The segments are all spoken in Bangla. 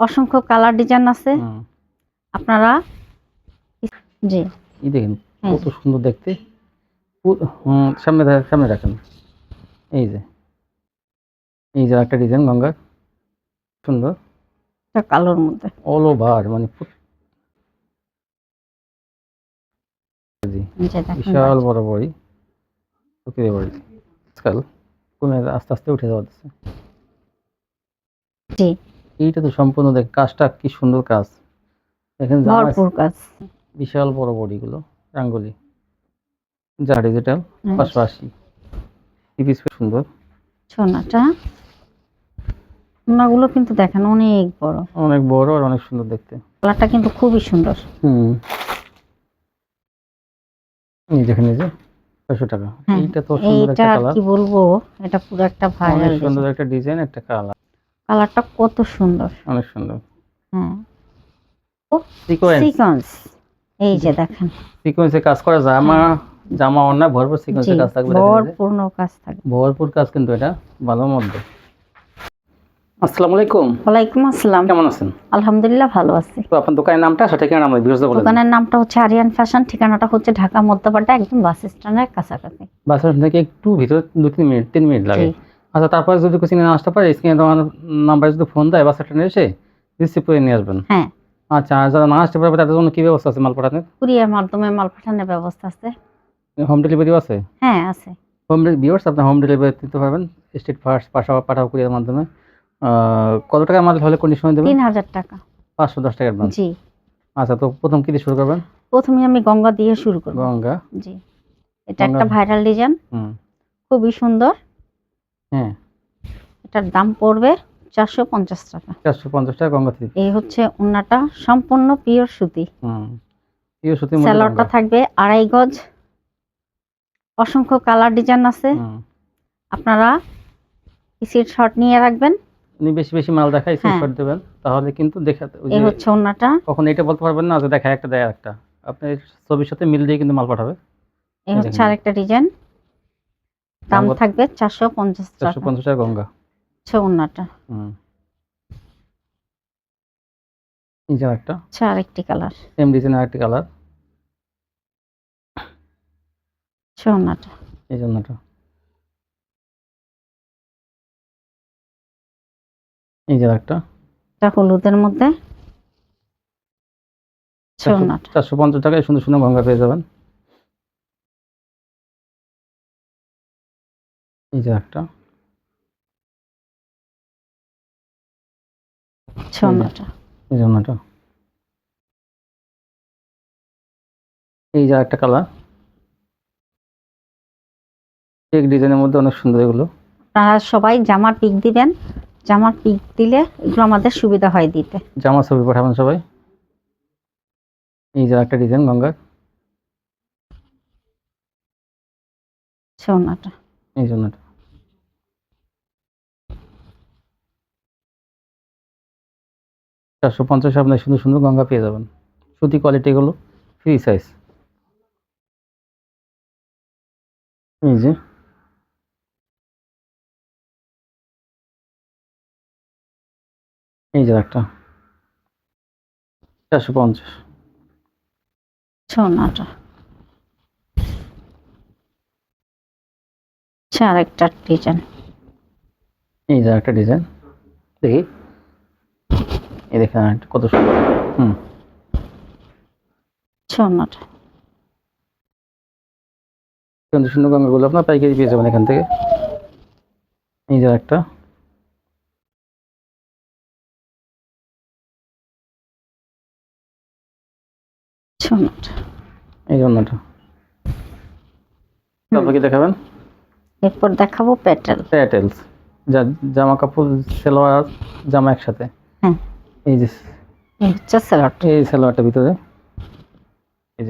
অসংখ্য কালার ডিজাইন আছে। আপনারা জি। এই দেখেন হ্যাঁ। কত সুন্দর দেখতে। সামনে সামনে রাখেন। এই যে। এই যে একটা ডিজাইন গঙ্গার। সুন্দর। কালোর মধ্যে। অল ওভার মানে বিশাল বড় বড়ি। প্রকৃতি বড়ি। আজকাল কমে আস্তে আস্তে উঠে যাচ্ছে। জি। এইটা তো সম্পূর্ণ দেখ কাজটা কি সুন্দর কাজ। দেখেন ভরপুর কাজ। বিশাল বড় বডিগুলো রাঙ্গুলি। যা ডিজিটাল। পাঁচশো আশি পিস সুন্দর। সোনাটা। সোনাগুলো কিন্তু দেখেন অনেক বড়। অনেক বড় আর অনেক সুন্দর দেখতে। কালারটা কিন্তু খুবই সুন্দর। হুম। এই দেখেন এই যে ছয়শো টাকা। হ্যাঁ, এইটা তো সুন্দর একটা কালার কি বলব? এটা পুরো একটা ভাইরাল সুন্দর একটা ডিজাইন একটা কালার কালারটা কত সুন্দর। অনেক সুন্দর। হ্যাঁ। সিকোয়েন্স সিকোয়েন্স এই যে দেখেন। সিকোয়েন্সে কাজ করা জামা জামা অন্য ভরপুর সিকোয়েন্সে কাজ থাকবে এই কাজ থাকে ভরপুর কাজ কিন্তু এটা ভালো মধ্যে আসসালামু আলাইকুম। ওয়ালাইকুম আসসালাম। কেমন আছেন? আলহামদুলিল্লাহ ভালো আছি। তো আপনার দোকানের নামটা সেটা কেন আমরা বিরোধ বলে দোকানের নামটা হচ্ছে আরিয়ান ফ্যাশন ঠিকানাটা হচ্ছে ঢাকা মধ্যপাড়া একদম বাস স্ট্যান্ডের কাছাকাছি। বাস স্ট্যান্ড থেকে একটু ভিতরে দু তিন মিনিট তিন মিনিট লাগে। আচ্ছা তারপরে যদি কিছু না আসতে পারে স্ক্রিনে তোমার নাম্বারে যদি ফোন দেয় বাস স্ট্যান্ডে এসে রিসিভ করে নিয়ে আসবেন। হ্যাঁ। আচ্ছা আর যারা না আসতে পারবে তাদের জন্য কি ব্যবস্থা আছে মাল পাঠানোর কুরিয়ার মাধ্যমে মাল পাঠানোর ব্যবস্থা আছে। হোম ডেলিভারিও আছে? হ্যাঁ আছে। হোম ভিউয়ার্স আপনি হোম ডেলিভারি দিতে পারবেন। স্টেট ফার্স্ট পাশা পাঠাও কুরিয়ার মাধ্যমে। কত টাকা মাল হলে কন্ডিশনে দেবেন? তিন হাজার টাকা। পাঁচশো দশ টাকা অ্যাডভান্স জি। আচ্ছা তো প্রথম কি দিয়ে শুরু করবেন? প্রথমে আমি গঙ্গা দিয়ে শুরু করব। গঙ্গা। জি। এটা একটা ভাইরাল ডিজাইন হুম। খুবই সুন্দর। হ্যাঁ এটার দাম পড়বে চারশো পঞ্চাশ টাকা। চারশো পঞ্চাশ টাকা গঙ্গা থ্রি এই হচ্ছে ওনাটা সম্পূর্ণ পিওর সুতি। সত্যি মধ্যে স্যালোয়ারটা থাকবে আড়াই গজ। অসংখ্য কালার ডিজাইন আছে। আপনারা সিট শর্ট নিয়ে রাখবেন। আপনি বেশি বেশি মাল দেখাই হ্যাঁ। স্ক্রিনশট দেবেন। তাহলে কিন্তু দেখা ওই এই হচ্ছে ওনাটা কখন এটা বলতে পারবেন না যে দেখা একটা দেয় একটা। আপনি ছবির সাথে মিল দিয়ে কিন্তু মাল পাঠাবে। এই হচ্ছে। আরেকটা ডিজাইন। দাম থাকবে চারশো পঞ্চাশ টাকা। চারশো পঞ্চাশ টাকা গঙ্গা। হুম। এই যে একটা হচ্ছে আরেকটি কালার। সেম ডিজাইন আরেকটি কালার। হচ্ছে ওনাটা এই জন্যটা এই যে একটা এটা হলুদের মধ্যে। হচ্ছে ওনাটা চারশো পঞ্চাশ টাকায় সুন্দর সুন্দর গঙ্গা পেয়ে যাবেন। এই যে একটা। ওনাটা এই যে একটা কালার এক ডিজাইনের মধ্যে অনেক সুন্দর এগুলো। আপনারা সবাই জামার পিক দিবেন। জামার পিক দিলে এগুলো আমাদের সুবিধা হয় দিতে। জামা ছবি পাঠাবেন সবাই। এই যে একটা ডিজাইন গঙ্গার। ওনাটা এই জন্যটা চারশো পঞ্চাশ আপনার সুন্দর সুন্দর গঙ্গা পেয়ে যাবেন। সুতি কোয়ালিটি এগুলো ফ্রি সাইজ এই যে। এই যে একটা। চারশো পঞ্চাশ। আরেকটা ডিজাইন এই যে একটা ডিজাইন দেখি। এই দেখেন কত সুন্দর। হুম। সুন্দর আপনার পাইকারি পেয়ে যাবেন এখান থেকে। এই যে একটা এই জন্যটা তারপর কি দেখাবেন? এরপর দেখাবো প্যাটেল। প্যাটেলস। যা জামা কাপড় সেলোয়ার জামা একসাথে। হ্যাঁ। এই যে এই হচ্ছে স্যালাড এই ভিতরে এই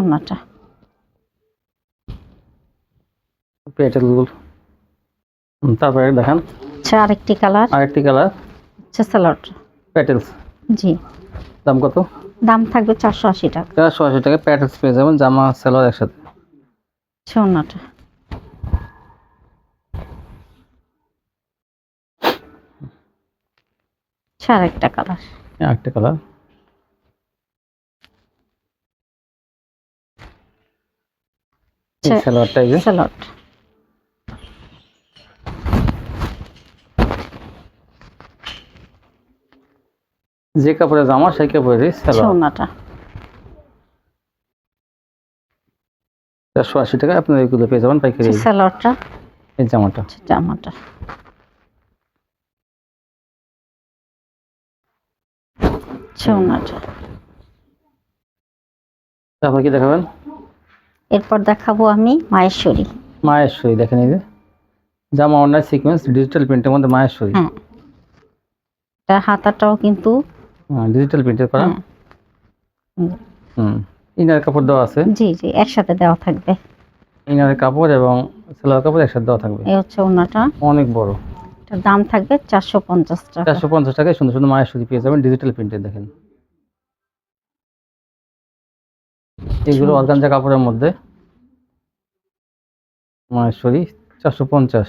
ওনাটা প্যাটেলগুলো হুম, তারপরে দেখান। হচ্ছে আরেকটি কালার আরেকটি কালার হচ্ছে স্যালাড প্যাটেলস জি। দাম কত? দাম থাকবে চারশো আশি টাকা। চারশো আশি টাকা। প্যাটেলস পেয়ে যাবেন জামা সেলোয়ার একসাথে। আচ্ছা আরেকটা কালার একটা কালার। সালোয়ারটা এই যে। কাপড়ে জামা সেই ছৌনাটা চারশো আশি টাকা আপনার এগুলো পেয়ে যাবেন পাইকারি। আচ্ছা এই জামাটা। আচ্ছা জামাটা ছৌনাটা তারপর কি দেখাবেন? এরপর দেখাবো আমি মায়েশ্বরী। মায়েশ্বরী দেখেন এই যে। জামা অন্যায় সিকোয়েন্স ডিজিটাল প্রিন্টের মধ্যে মায়েশ্বরী। হ্যাঁ। তার হাতাটাও কিন্তু ডিজিটাল প্রিন্টের করা। হ্যাঁ, হুম, ইনার কাপড় দেওয়া আছে। জি জি একসাথে দেওয়া থাকবে। ইনারের কাপড় এবং সেলার কাপড় একসাথে দেওয়া থাকবে। এই হচ্ছে ওনাটা। অনেক বড়। এটার দাম থাকবে চারশো পঞ্চাশ টাকা। চারশো পঞ্চাশ টাকায় সুন্দর সুন্দর মায়েশ্বরী পেয়ে যাবেন ডিজিটাল প্রিন্টের দেখেন। এগুলো অর্গানজা কাপড়ের মধ্যে। মায়েশ্বরী চারশো পঞ্চাশ।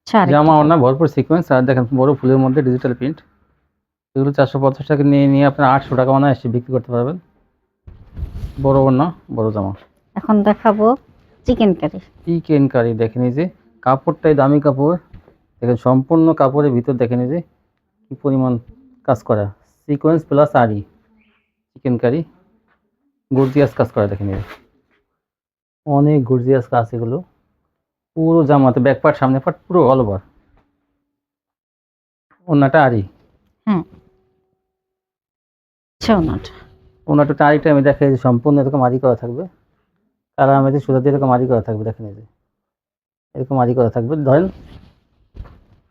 আচ্ছা, জামা ওনা ভরপুর সিকোয়েন্স আর দেখেন বড় ফুলের মধ্যে ডিজিটাল প্রিন্ট এগুলো চারশো পঞ্চাশ টাকা নিয়ে নিয়ে আপনার আটশো টাকা মানে এসে বিক্রি করতে পারবেন। বড় ওনা বড় জামা। এখন দেখাবো চিকেন কারি কি কেনকারি দেখেন এই যে কাপড়টাই দামি কাপড়। দেখেন সম্পূর্ণ কাপড়ের ভিতর দেখেন যে কি পরিমাণ কাজ করা। সিকোয়েন্স প্লাস আরি চিকেন কারি গর্জিয়াস কাজ করা দেখেন অনেক গর্জিয়াস কাজ এগুলো। পুরো জামাতে ব্যাক পার্ট সামনে পার্ট পুরো অল ওভার ওনাটা আরি হ্যাঁ ছৌনাটা ওনাটা। আরিটা আমি দেখে যে সম্পূর্ণ এরকম আরি করা থাকবে। কালার আমি সুতা দিয়ে এরকম আরি করা থাকবে দেখেন এই যে। এরকম আরি করা থাকবে। ধরেন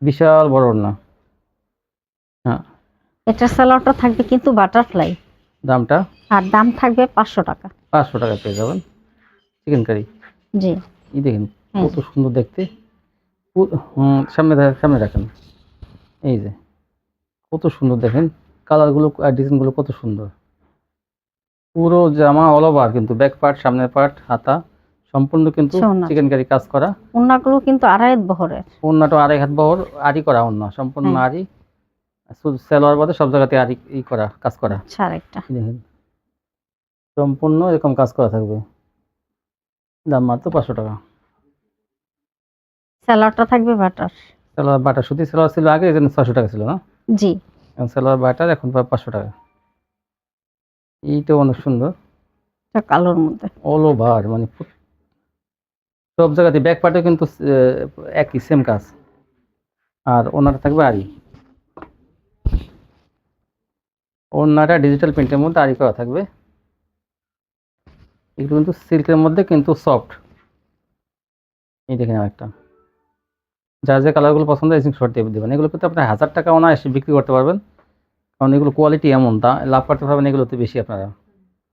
বিশাল বড় ওড়না। হ্যাঁ। এটার স্যালাডটা থাকবে কিন্তু বাটারফ্লাই। দামটা? আর দাম থাকবে পাঁচশো টাকা। পাঁচশো টাকা পেয়ে যাবেন। চিকেন কারি? জি। এই দেখেন হ্যাঁ। কত সুন্দর দেখতে। সামনে সামনে রাখেন। এই যে কত সুন্দর দেখেন। কালারগুলো আর ডিজাইনগুলো কত সুন্দর। পুরো জামা অল ওভার কিন্তু ব্যাক পার্ট সামনের পার্ট হাতা। সম্পূর্ণ কিন্তু। চিকেন কারি কাজ করা। ওনাগুলো কিন্তু আড়াই হাত বহরের। অন্যটা আড়াই হাত বহর আরি করা অন্য সম্পূর্ণ শুধু সেলোয়ার বাদে সব জায়গাতে আরি ই করা কাজ করা। আচ্ছা আরেকটা। দেখেন। সম্পূর্ণ এরকম কাজ করা থাকবে। দাম মাত্র পাঁচশো টাকা। স্যালাডটা থাকবে বাটার। সেলোয়ার বাটার। সুতি সেলোয়ার ছিল আগে এখানে ছশো টাকা ছিল না? জি। এখন সেলোয়ার বাটার এখন প্রায় পাঁচশো টাকা। এইটাও অনেক সুন্দর। কালোর মধ্যে। অল ওভার মানে সব জায়গাতে ব্যাক পার্টে কিন্তু একই সেম কাজ। আর ওনাটা থাকবে আরি। ওনাটা ডিজিটাল প্রিন্টের মধ্যে আরি করা থাকবে। এগুলো কিন্তু সিল্কের মধ্যে কিন্তু সফট এই দেখেন আরেকটা। যার যে কালারগুলো পছন্দ হয় শর্ট দিয়ে দেবেন। এগুলো কিন্তু আপনার হাজার টাকা ওনা এসে বিক্রি করতে পারবেন। কারণ এগুলো কোয়ালিটি এমন দা লাভ করতে পারবেন এগুলোতে বেশি আপনারা।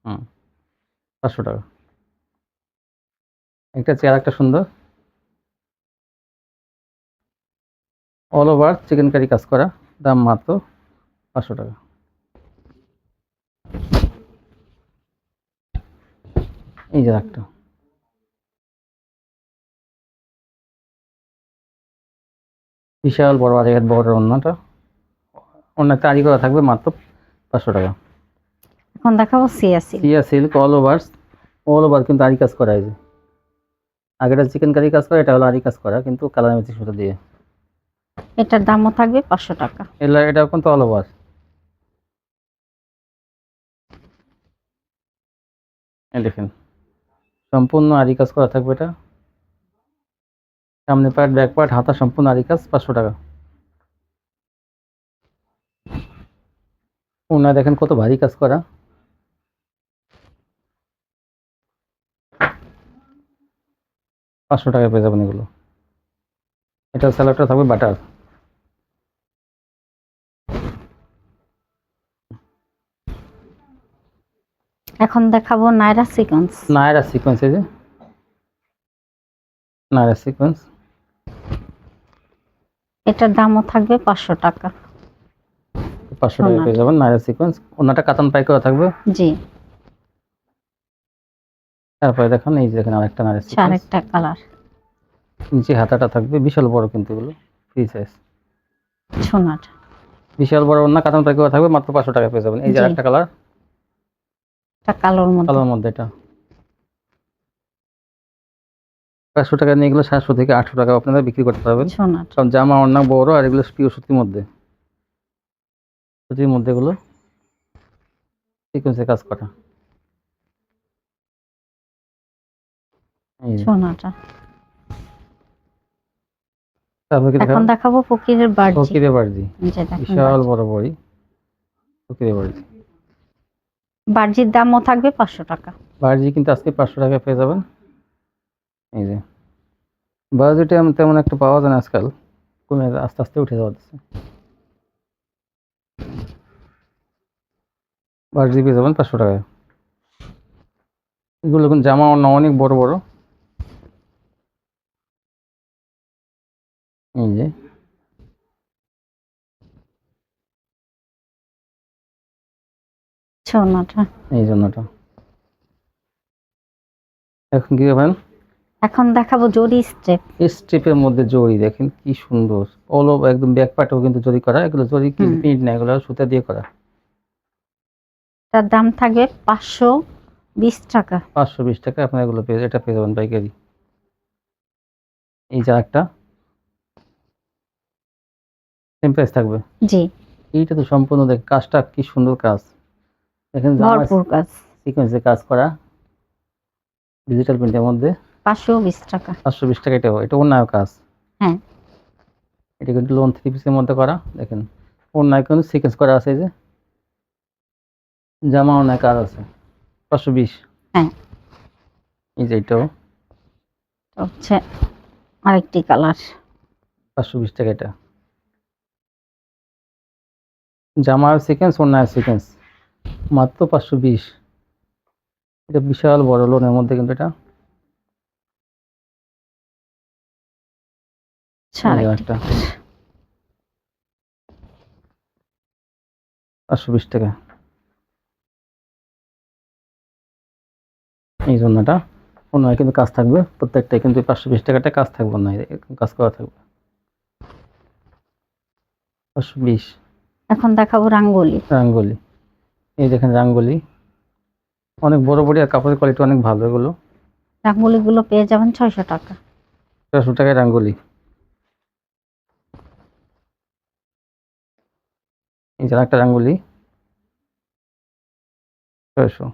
হুম, পাঁচশো টাকা। একটা চেয়ার একটা সুন্দর। অল ওভার চিকেন কারি কাজ করা দাম মাত্র পাঁচশো টাকা। এই যে একটা। বিশাল বড় আর এক বড় অন্যটা। অন্য তারি করা থাকবে মাত্র পাঁচশো টাকা। এখন দেখাবো সিয়া silk. All over all over কিন্তু আরি কাজ করা যে। আগেটা চিকেন কারি কাজ করা এটা হলো আরি কাজ করা কিন্তু কালার ম্যাচিং সুতো দিয়ে। এটার দামও থাকবে পাঁচশো টাকা। এলা এটা কিন্তু অল ওভার দেখেন সম্পূর্ণ আরি কাজ করা থাকবে এটা। সামনে পার্ট ব্যাক পার্ট হাতা সম্পূর্ণ আরি কাজ পাঁচশো টাকা। ওনা দেখেন কত ভারী কাজ করা। পাঁচশো টাকায় পেয়ে যাবেন এগুলো। এটা স্যালাডটা থাকবে বাটার এখন দেখাবো নাইরা সিকোয়েন্স নায়রা সিকোয়েন্স এই যে। নায়রা সিকোয়েন্স এটার দামও থাকবে পাঁচশো টাকা। পাঁচশো টাকা পেয়ে যাবেন নায়রা সিকোয়েন্স ওনাটা কাতান পাই করা থাকবে? জি। তারপরে দেখেন এই যে দেখেন আরেকটা নায়রা আচ্ছা সিকোয়েন্স আরেকটা কালার নিচে হাতাটা থাকবে বিশাল বড় কিন্তু এগুলো ফ্রি সাইজ সোনাটা। বিশাল বড় অন্য কাতান করা থাকবে মাত্র পাঁচশো টাকা পেয়ে যাবেন। এই যে জি। একটা কালার এটা কালোর মধ্যে। কালোর মধ্যে এটা। পাঁচশো টাকা নিয়ে এগুলো সাতশো থেকে আটশো টাকা আপনারা বিক্রি করতে পারবেন। সোনার কারণ জামা অন্য বড় আর এগুলো পিওর সুতির মধ্যে। সুতির মধ্যে এগুলো সিকোয়েন্সে কাজ করা। সোনাটা। এখন দেখাবো? দেখাবো ফকিরের বার্জি। ফকিরে বাড়জি বিশাল বড় বড়ি। ফকিরে বাড়জি বার্জির দামও থাকবে পাঁচশো টাকা। বার্জি কিন্তু আজকে পাঁচশো টাকা পেয়ে যাবেন। এই যে। বার্জিটা তেমন একটা পাওয়া যায় না আজকাল। কমে আস্তে আস্তে উঠে যাওয়া যাচ্ছে। বার্জি পেয়ে যাবেন পাঁচশো টাকায়। এগুলো জামা অন্য অনেক বড় বড়। এই যে। এখন কি এখন দেখাবো জরি এই স্ট্রিপের মধ্যে জরি দেখেন কি সুন্দর। অল ওভার একদম ব্যাক পার্টেও কিন্তু জরি করা এগুলো জরি। প্রিন্ট না এগুলো সুতা দিয়ে করা। তার দাম থাকবে পাঁচশো বিশ টাকা। পাঁচশো বিশ টাকা আপনার এগুলো পেয়ে এটা পেয়ে যাবেন পাইকারি। এই যে একটা সেম প্রাইস থাকবে? জি। এইটা তো সম্পূর্ণ দেখ কাজটা কি সুন্দর কাজ। দেখেন ভরপুর কাজ। সিকোয়েন্সে কাজ করা ডিজিটাল প্রিন্টের মধ্যে। পাঁচশো বিশ টাকা। পাঁচশো বিশ টাকা এটাও এটা অন্যায় কাজ। হ্যাঁ। এটা কিন্তু লোন থ্রি পিসের মধ্যে করা দেখেন। অন্যায় কিন্তু সিকোয়েন্স করা আছে যে। জামা অন্যায় কাজ আছে পাঁচশো বিশ। হ্যাঁ। এই যে এটাও। এটা হচ্ছে আরেকটি কালার। পাঁচশো বিশ টাকা এটা। জামা সিকোয়েন্স অন্যায় সিকোয়েন্স মাত্র পাঁচশো বিশ। এটা বিশাল বড় লোনের মধ্যে কিন্তু এটা। আচ্ছা, পাঁচশো বিশ টাকা। এই জন্যটা অন্যায় কিন্তু কাজ থাকবে। প্রত্যেকটাই কিন্তু পাঁচশো বিশ টাকাটা কাজ থাকবে না এরকম কাজ করা থাকবে। পাঁচশো বিশ। এখন দেখাবো রাঙ্গলি। রাঙ্গলি। এই দেখেন রাঙ্গলি। অনেক বড় বড় আর কাপড়ের কোয়ালিটি অনেক ভালো এগুলো। রাঙ্গলি গুলো পেয়ে যাবেন ছয়শো টাকা। চারশো টাকায় রাঙ্গলি। এই যে একটা রাঙ্গলি। ছয়শো।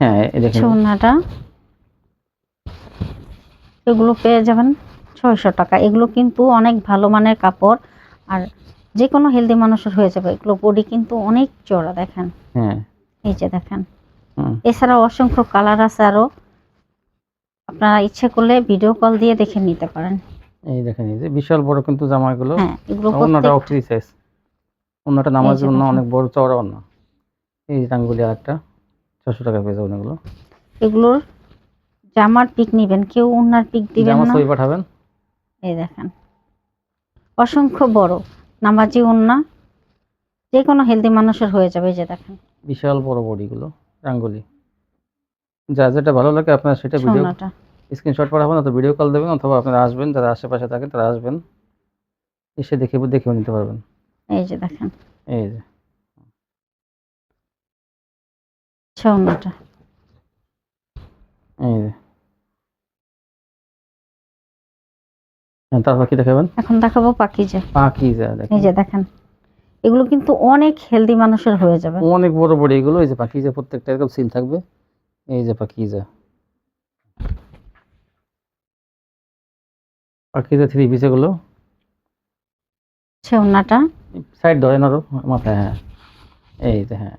হ্যাঁ এই দেখেন। সোনাটা এগুলো পেয়ে যাবেন ছয়শো টাকা। এগুলো কিন্তু অনেক ভালো মানের কাপড়। আর যে কোনো হেলদি মানুষের হয়ে যাবে। এগুলো বডি কিন্তু অনেক চড়া দেখেন। হ্যাঁ। এই যে দেখেন। হুম। এছাড়াও অসংখ্য কালার আছে আরও। আপনারা ইচ্ছে করলে ভিডিও কল দিয়ে দেখে নিতে পারেন। এই দেখেন এই যে বিশাল বড় কিন্তু জামা এগুলো হ্যাঁ এগুলো প্রত্যেক ফ্রি সাইজ নামার জন্য অনেক বড় চওড়া অন্য। এই আর একটা ছশো টাকা পেয়ে যাবেন এগুলো। এগুলোর জামার পিক নিবেন। কেউ ওনার পিক দিবেন জামা ছবি পাঠাবেন। এই দেখেন। অসংখ্য বড় নামাজি ওন্না যে কোনো হেলদি মানুষের হয়ে যাবে এই যে দেখেন। বিশাল বড় বডিগুলো রাঙ্গুলি। যা যেটা ভালো লাগে আপনারা সেটা ভিডিও সোনাটা। স্ক্রিনশট পাঠাবেন অথবা ভিডিও কল দেবেন অথবা আপনারা আসবেন যারা আশেপাশে থাকেন তারা আসবেন। এসে দেখে দেখেও নিতে পারবেন। এই যে দেখেন। এই যে। সোনাটা। এই যে। তারপর কি দেখাবেন? এখন দেখাবো পাখিজা পাখি যা দেখেন। এই যে দেখেন এগুলো কিন্তু অনেক হেলদি মানুষের হয়ে যাবে। অনেক বড় বড় এগুলো এই যে যা প্রত্যেকটা এরকম সিল থাকবে। এই যে পাখি যা। থ্রি পিস এগুলো। সোনাটা সাইড ধরেন আরও মাথায় হ্যাঁ। এই যে হ্যাঁ।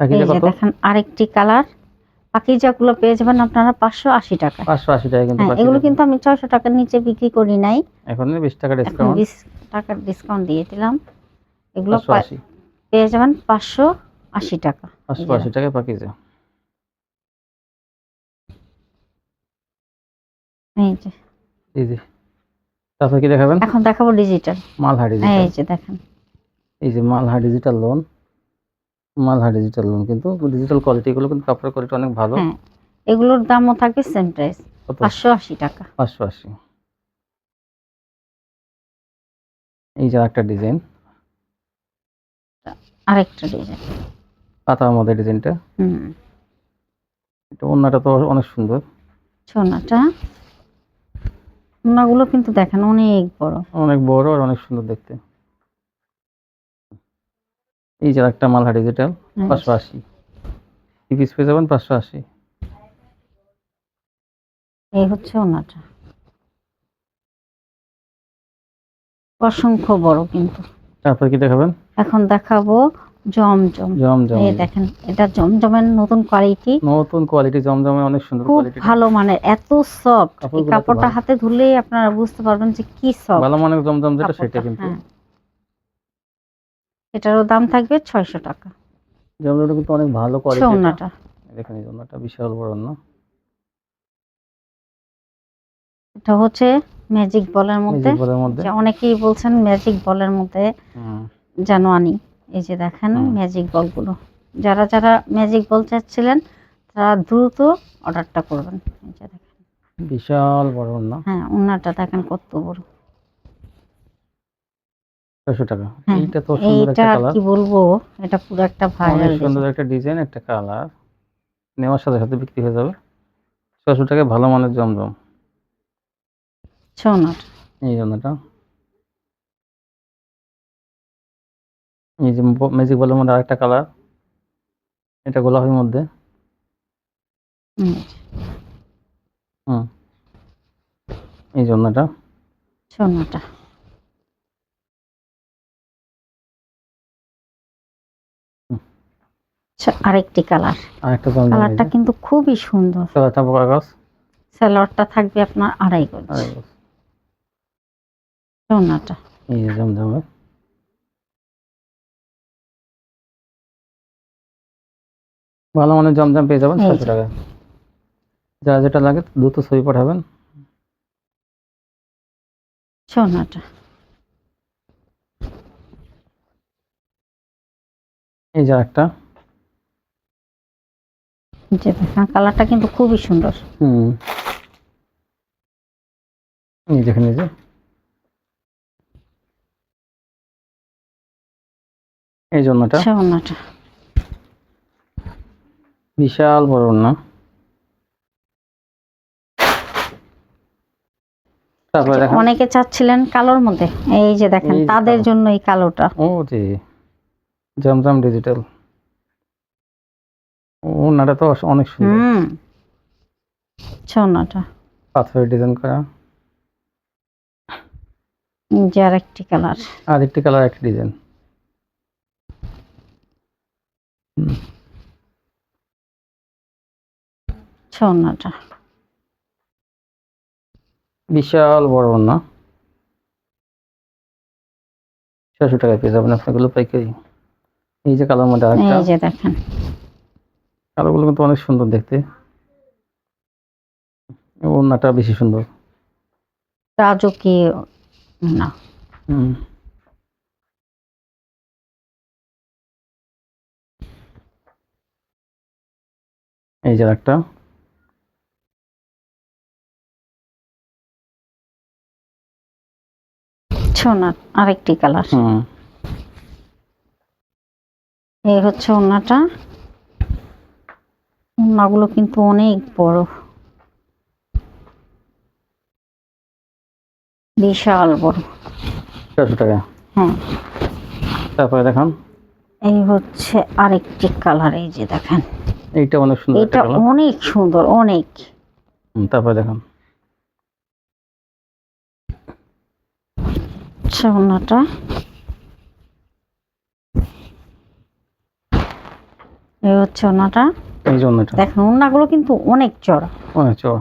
যা যে কত? দেখেন আরেকটি কালার পাখিজাগুলো পেয়ে যাবেন আপনারা পাঁচশো আশি টাকা। পাঁচশো আশি টাকা কিন্তু হ্যাঁ এগুলো কিন্তু আমি ছয়শো টাকার নিচে বিক্রি করি নাই। এখন বিশ টাকা ডিসকাউন্ট বিশ টাকার ডিসকাউন্ট দিয়ে দিলাম। এগুলো পেয়ে যাবেন পাঁচশো আশি টাকা। পাঁচশো আশি টাকা যা এই যে। এই যে। তারপর কি দেখাবেন? এখন দেখাবো ডিজিটাল মালহা ডিজিটাল এই যে দেখেন। এই যে মালহা ডিজিটাল লোন মালহা ডিজিটাল লোন কিন্তু ডিজিটাল কোয়ালিটি গুলো কিন্তু কাপড়ের কোয়ালিটি অনেক ভালো। হ্যাঁ এগুলোর দামও থাকবে সেম প্রাইস পাঁচশো আশি টাকা। পাঁচশো আশি। এই যে একটা ডিজাইন আরেকটা ডিজাইন পাতার মধ্যে ডিজাইনটা হুম। এটা অন্যটা তো অনেক সুন্দর। সোনাটা সোনাগুলো কিন্তু দেখেন অনেক বড়। অনেক বড় আর অনেক সুন্দর দেখতে। এই যে একটা মালহা ডিজিটাল। পাঁচশো আশি। কি পিস পেয়ে যাবেন পাঁচশো আশি। এই হচ্ছে ওনাটা। অসংখ্য বড় কিন্তু। তারপর কি দেখাবেন? এখন দেখাবো জমজম। জমজম। এই দেখেন এটা জমজমের নতুন কোয়ালিটি নতুন কোয়ালিটি জমজমে অনেক সুন্দর খুব কোয়ালিটি ভালো মানের এত সফট কাপড়টা হাতে ধরলেই আপনারা বুঝতে পারবেন যে কি সফট ভালো মানের জমজম যেটা সেটা কিন্তু। হ্যাঁ। এটারও দাম থাকবে ছয়শো টাকা। জমজমটা কিন্তু অনেক ভালো কোয়ালিটি ওনাটা দেখেন এই বিশাল বড় না। এটা হচ্ছে ম্যাজিক বলের মধ্যে। অনেকেই বলছেন ম্যাজিক বলের মধ্যে যেন আনি এই যে দেখেন। ম্যাজিক বলগুলো। যারা যারা ম্যাজিক বল চাচ্ছিলেন তারা দ্রুত অর্ডারটা করবেন। এই যে দেখেন। বিশাল বড় না হ্যাঁ ওনাটা দেখেন কত বড়। ছয়শো টাকা। এইটা তো সুন্দর একটা কালার কি বলব? এটা পুরো একটা ভাইরাল সুন্দর একটা ডিজাইন একটা কালার নেওয়ার সাথে সাথে বিক্রি হয়ে যাবে। ছয়শো টাকায় ভালো মানের জমজম। এই জন্যটা। এই যে ম্যাজিক বলের মধ্যে আরেকটা কালার এটা গোলাপের মধ্যে। হুম, এই জন্যটা। সোনাটা আরেকটি কালার। কালারটা কিন্তু খুবই সুন্দর। স্যালোয়ারটা থাকবে আপনার আড়াই গজ। সোনাটা। ভালো মানের জমজম পেয়ে যাবেন ছয়শো টাকা যা যেটা লাগে দ্রুত ছবি পাঠাবেন। সোনাটা। এই যে একটা যে দেখেন কালারটা কিন্তু খুবই সুন্দর। হুম। এই দেখেন এই যে। এই জন্যটা সোনাটা বিশাল বড় না অনেকে চাচ্ছিলেন কালোর মধ্যে। এই যে দেখেন তাদের জন্য এই কালোটা। ও জি। জমজম ডিজিটাল। ও নাটা তো অনেক সুন্দর। হুম। সোনাটা পাথরের ডিজাইন করা। এই যে আরেকটি কালার আর কালার একটা ডিজাইন বিশাল বড় না ছশো টাকা পেয়ে যাবেন আপনাগুলো পাইকারি। এই যে কালার মধ্যে আরেকটা। এই যে দেখেন। কালারগুলো কিন্তু অনেক সুন্দর দেখতে। ওনাটা বেশি সুন্দর। রাজকীয় না। হুম। এই যে একটা সোনার আরেকটি কালার। হুম। এই হচ্ছে ওনাটা ওনাগুলো কিন্তু অনেক বড়। বিশাল বড়। চারশো টাকা। হ্যাঁ। তারপরে দেখান। এই হচ্ছে আরেকটি কালার এই যে দেখেন। এইটা অনেক সুন্দর এটা অনেক সুন্দর অনেক। তারপরে দেখান। আচ্ছা ওনাটা এই হচ্ছে ওনাটা এই জন্যটা দেখেন ওনাগুলো কিন্তু অনেক চড়া। অনেক চড়া।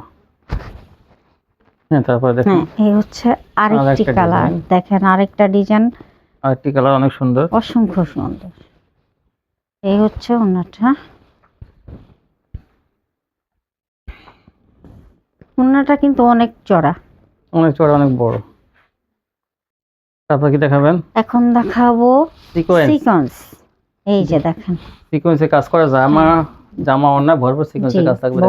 হ্যাঁ তারপরে দেখেন। হ্যাঁ এই হচ্ছে আরেকটি কালার। দেখেন আরেকটা ডিজাইন আরেকটি কালার অনেক সুন্দর। অসংখ্য সুন্দর। এই হচ্ছে ওনাটা ওনাটা কিন্তু অনেক চড়া। অনেক চড়া অনেক বড়। তারপর কি দেখাবেন? এখন দেখাবো সিকোয়েন্স সিকোয়েন্স এই যে দেখেন। সিকোয়েন্সে কাজ করা জামা জামা অন্যায় ভরপুর সিকোয়েন্সের কাজ থাকবে এই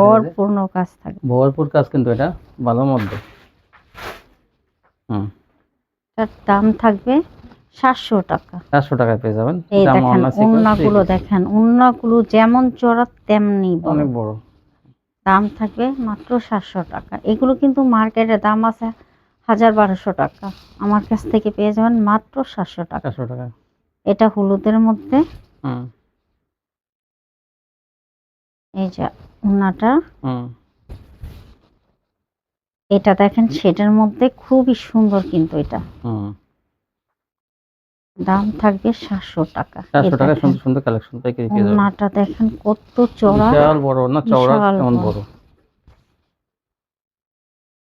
কাজ থাকবে। ভরপুর কাজ কিন্তু এটা ভালোর মধ্যে হুম। তার দাম থাকবে সাতশো টাকা। চারশো টাকায় পেয়ে যাবেন। এই দেখেন উন্নাগুলো দেখেন উন্নাগুলো যেমন চড়া তেমনি বড়। অনেক বড়। দাম থাকবে মাত্র সাতশো টাকা। এগুলো কিন্তু মার্কেটে দাম আছে হাজার বারোশো টাকা। আমার কাছ থেকে পেয়ে যাবেন মাত্র সাতশো টাকা। চারশো টাকা। এটা হলুদের মধ্যে। হুম। এই যে উন্নাটা এটা দেখেন সেটার মধ্যে খুবই সুন্দর কিন্তু এটা। দাম থাকবে সাতশো টাকা। টাকায় দেখেন, সুন্দর সুন্দর কালেকশন পেয়ে যাবেন। দেখেন কত চড়া বিশাল বড় না চওড়া কেমন বড়।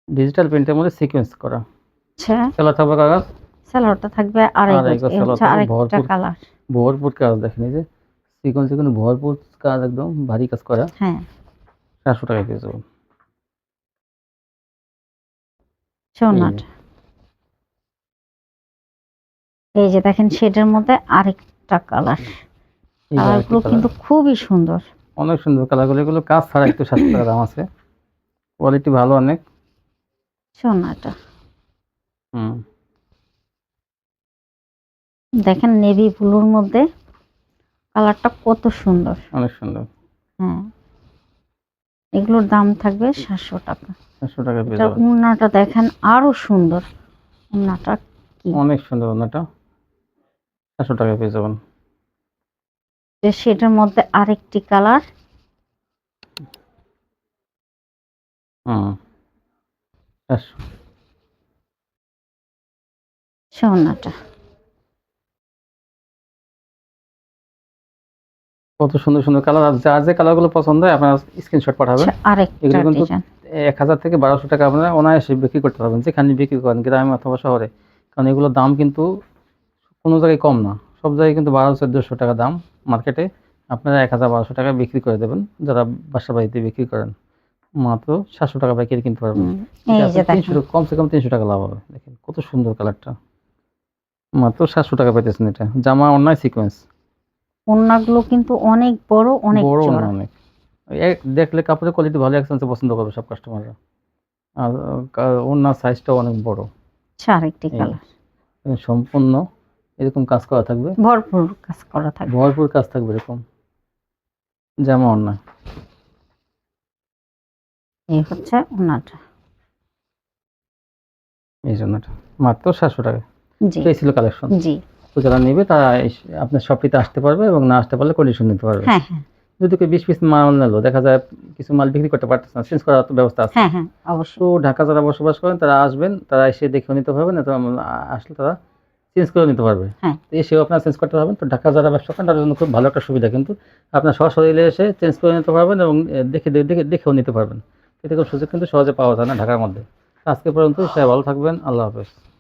ডিজিটাল প্রিন্টের মধ্যে সিকোয়েন্স করা। আচ্ছা। খেলা থাকবে কাগজ স্যালোয়ারটা থাকবে আড়াই আড়াই গজ গজ হচ্ছে আরেকটা কালার ভরপুর কাজ দেখেন এই যে। সিকোয়েন্সে কিন্তু ভরপুর কাজ একদম ভারী কাজ করা। হ্যাঁ। চারশো টাকায় পেয়ে যাবেন এই যে। দেখেন সেটার মধ্যে আরেকটা কালার। কালারগুলো কিন্তু খুবই সুন্দর। অনেক সুন্দর কালারগুলো এগুলো কাজ ছাড়া একটু সাতশো টাকা দাম আছে। কোয়ালিটি ভালো অনেক। সোনাটা হুম। দেখেন নেভি ব্লুর মধ্যে কালারটা কত সুন্দর। অনেক সুন্দর। হ্যাঁ এগুলোর দাম থাকবে সাতশো টাকা। টাকায় পেয়ে এটা উন্নাটা দেখেন আরও সুন্দর। উন্নাটা কি? অনেক সুন্দর ওনাটা চারশো টাকা পেয়ে যাবেন। যে সেটার মধ্যে আরেকটি কালার। হুম। চারশো সোনাটা কত সুন্দর সুন্দর কালার আর যার যে কালারগুলো পছন্দ হয় আপনারা স্ক্রিনশট পাঠাবেন। আচ্ছা, এগুলো কিন্তু এক হাজার থেকে বারোশো টাকা আপনারা অনায়াসে বিক্রি করতে পারবেন যেখানে বিক্রি করেন গ্রামে অথবা শহরে। কারণ এগুলোর দাম কিন্তু কোনো জায়গায় কম না। সব জায়গায় কিন্তু বারো চোদ্দোশো টাকা দাম মার্কেটে। আপনারা এক হাজার বারোশো টাকা বিক্রি করে দেবেন যারা বাসা বাড়িতে বিক্রি করেন। মাত্র সাতশো টাকা পাইকারি কিনতে পারবেন। তিনশো কমসে কম তিনশো টাকা লাভ হবে। দেখেন কত সুন্দর কালারটা। মাত্র সাতশো টাকা পাইতেছেন এটা। জামা অন্যায় সিকোয়েন্স ওড়নাগুলো কিন্তু অনেক বড় অনেক বড় না অনেক। এক দেখলে কাপড়ের কোয়ালিটি ভালো একসেন্সে পছন্দ করবে সব কাস্টমাররা আর ওনার সাইজটাও অনেক বড়। আচ্ছা, আরেকটি কালার সম্পূর্ণ এরকম কাজ করা থাকবে? ভরপুর কাজ করা থাকবে। ভরপুর কাজ থাকবে এরকম। জামা অন্যায় এই হচ্ছে ওড়নাটা। এই জন্যটা মাত্র সাতশো টাকা। জি। এই ছিল কালেকশন জি। তো যারা নেবে তারা আপনার শপটিতে আসতে পারবে এবং না আসতে পারলে কন্ডিশন নিতে পারবে। হ্যাঁ হ্যাঁ। যদি কেউ বিশ পিস মাল নিলো দেখা যায় কিছু মাল বিক্রি করতে পারতেছে না চেঞ্জ করার ব্যবস্থা আছে। হ্যাঁ হ্যাঁ অবশ্যই। তো ঢাকা যারা বসবাস করেন তারা আসবেন তারা এসে দেখেও নিতে পারবেন আ- আসলে তারা চেঞ্জ করে নিতে পারবে। হ্যাঁ। তো এসেও আপনারা চেঞ্জ করতে পারবেন। তো ঢাকা যারা ব্যবসা করেন তাদের জন্য খুব ভালো একটা সুবিধা কিন্তু আপনার সশরীরে এসে চেঞ্জ করে নিতে পারবেন এবং দেখে দেখে দেখেও নিতে পারবেন। এরকম সুযোগ কিন্তু সহজে পাওয়া যায় না ঢাকার মধ্যে। আজকে পর্যন্ত সবাই ভালো থাকবেন আল্লাহ হাফেজ।